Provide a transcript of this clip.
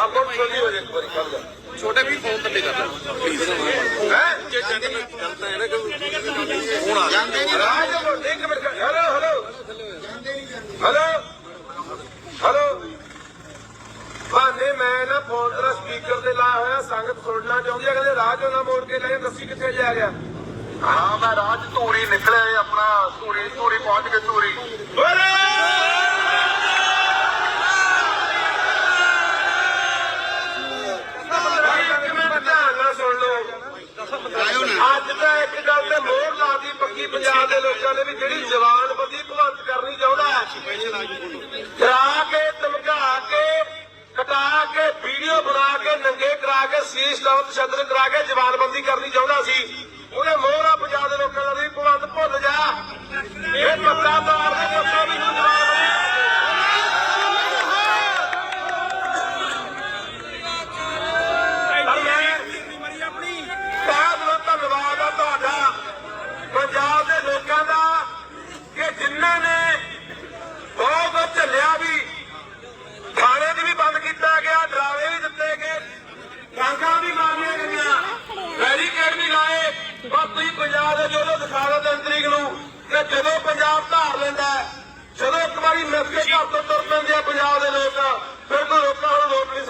ਆਪਾਂ ਛੋਟੀ ਹੋ ਜਾਏ ਇੱਕ ਵਾਰੀ ਕਰ ਜਾ ਛੋਟੇ ਵੀ ਫੋਨ ਥੱਲੇ ਕਰ ਲੈ। ਹੈ? ਜੇ ਜਨਤਾ ਹੈ ਨਾ ਕਿ ਹੁਣ ਆ ਜਾਂਦੇ ਨਹੀਂ ਰਾਜ ਇੱਕ minute hello hello hello hello ਬਾਨੇ ਮੈਂ ਨਾ ਫੋਨ ਤੇਰਾ ਸਪੀਕਰ ਤੇ ਲਾਇਆ ਹੋਇਆ, ਸੰਗਤ ਸੁਣਨਾ ਚਾਹੁੰਦੀ ਹੈ ਕਹਿੰਦੇ ਰਾਜ ਨਾ ਮੋੜ ਕੇ ਲੈ, ਦੱਸੀ ਕਿੱਥੇ ਜਾ ਰਿਹਾ ਹਾਂ, ਮੈਂ ਰਾਜ ਧੂਰੀ ਨਿਕਲਿਆ ਆਪਣਾ ਧੂਰੀ ਧੂਰੀ ਪਹੁੰਚ ਕੇ ਧੂਰੀ ਇੱਕ ਮਿੰਟ ਧਿਆਨ ਨਾਲ ਸੁਣ ਲਓ ਅੱਜ ਤਾਂ ਇੱਕ ਗੱਲ ਤੇ ਮੋਹਰ ਲਾਦੀ ਪੱਕੀ ਪੰਜਾਬ ਦੇ ਲੋਕਾਂ ਨੇ ਵੀ ਜਿਹੜੀ ਜਵਾਨਬੰਦੀ ਭਗਵੰਤ ਕਰਨੀ ਚਾਹੁੰਦਾ ਡਰਾ ਕੇ, ਧਮਕਾ ਕੇ, ਕਟਾ ਕੇ, ਵੀਡੀਓ ਬਣਾ ਕੇ, ਨੰਗੇ ਕਰਾ ਕੇ, ਸੀਸ ਲਾਉ ਤਸ਼ੱਦਦ ਕਰਾ ਕੇ ਜਵਾਨਬੰਦੀ ਕਰਨੀ ਚਾਹੁੰਦਾ ਸੀ ਉਹਨੇ ਮੋਹਰਾ ਪੰਜਾਬ ਦੇ ਲੋਕਾਂ ਦਾ ਵੀ ਭਗਵੰਤ ਭੁੱਲ ਜਾ ਇਹ ਪੱਤਾ ਮਾਰ ਦੇ ਪੱਤਾ ਵੀ ਨੂੰ ਜਵਾਨਬੰਦੀ ਪਰ ਮੈਂ ਬਹੁਤ ਬਹੁਤ ਧੰਨਵਾਦ ਆ ਤੁਹਾਡਾ ਪੰਜਾਬ ਦੇ ਲੋਕਾਂ ਦਾ ਕਿ ਜਿਨ੍ਹਾਂ ਨੇ ਬਹੁਤ ਕੁਝ ਝੱਲਿਆ ਵੀ ਥਾਣੇ ਦੀ ਵੀ ਬੰਦ ਕੀਤਾ ਗਿਆ ਡਰਾਵੇ ਵੀ ਦਿੱਤੇ ਗਏ ਡਾਂਗਾ ਵੀ ਮਾਰੀਆਂ ਗਈਆਂ ਬੈਰੀਕੇਡ ਵੀ ਲਾਏ ਬਸ ਤੁਸੀਂ ਪੰਜਾਬ ਦੇ ਜਦੋਂ ਦਿਖਾ ਦਿਓ ਤਿੰਨ ਤਰੀਕ ਨੂੰ ਕਿ ਜਦੋਂ ਪੰਜਾਬ ਧਾਰ ਲੈਂਦਾ ਜਦੋਂ ਇੱਕ ਵਾਰੀ ਮਿਲ ਕੇ ਘਰ ਤੋਂ ਤੁਰ ਪੈਂਦੇ ਆ ਪੰਜਾਬ ਦੇ ਲੋਕ, ਫਿਰ ਕੋਈ ਰੋਕਣ ਵਾਲਾ ਲੋਕ ਨਹੀਂ